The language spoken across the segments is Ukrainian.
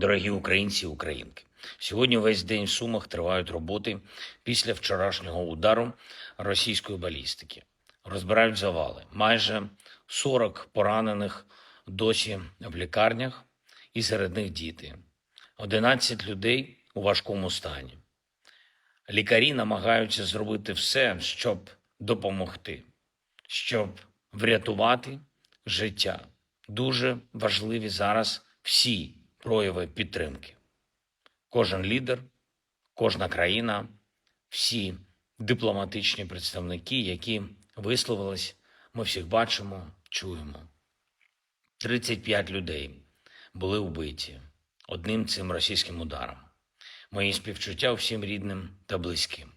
Дорогі українці і українки, сьогодні весь день в Сумах тривають роботи після вчорашнього удару російської балістики. Розбирають завали. Майже 40 поранених досі в лікарнях, і серед них діти. 11 людей у важкому стані. Лікарі намагаються зробити все, щоб допомогти, щоб врятувати життя. Дуже важливі зараз всі прояви підтримки. Кожен лідер, кожна країна, всі дипломатичні представники, які висловились, ми всіх бачимо, чуємо. 35 людей були вбиті одним цим російським ударом. Мої співчуття всім рідним та близьким.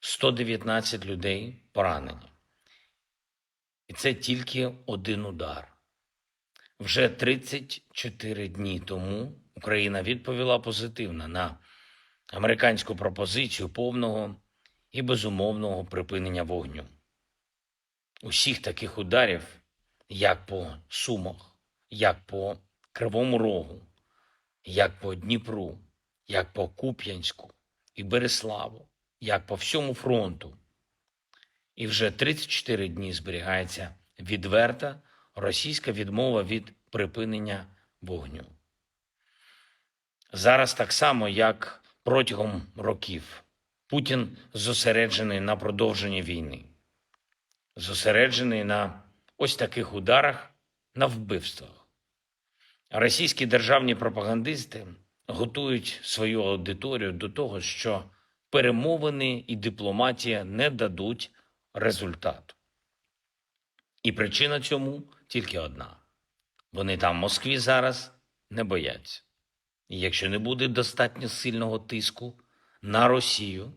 119 людей поранені. І це тільки один удар. Вже 34 дні тому Україна відповіла позитивно на американську пропозицію повного і безумовного припинення вогню. Усіх таких ударів, як по Сумах, як по Кривому Рогу, як по Дніпру, як по Куп'янську і Береславу, як по всьому фронту. І вже 34 дні зберігається відверта російська відмова від припинення вогню. Зараз так само, як протягом років, Путін зосереджений на продовженні війни, зосереджений на ось таких ударах, на вбивствах. Російські державні пропагандисти готують свою аудиторію до того, що перемовини і дипломатія не дадуть результату. І причина цьому тільки одна: вони там в Москві зараз не бояться. І якщо не буде достатньо сильного тиску на Росію,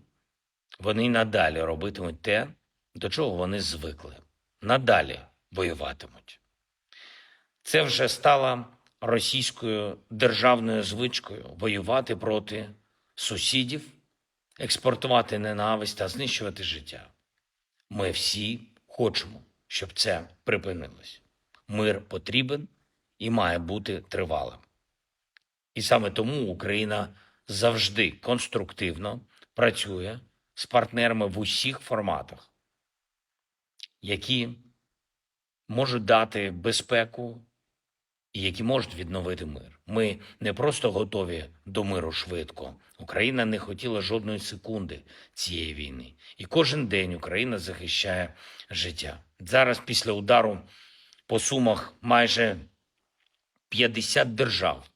вони надалі робитимуть те, до чого вони звикли. Надалі воюватимуть. Це вже стало російською державною звичкою воювати проти сусідів, експортувати ненависть та знищувати життя. Ми всі хочемо, щоб це припинилось. Мир потрібен і має бути тривалим. І саме тому Україна завжди конструктивно працює з партнерами в усіх форматах, які можуть дати безпеку і які можуть відновити мир. Ми не просто готові до миру швидко. Україна не хотіла жодної секунди цієї війни. І кожен день Україна захищає життя. Зараз, після удару по сумах, майже 50 держав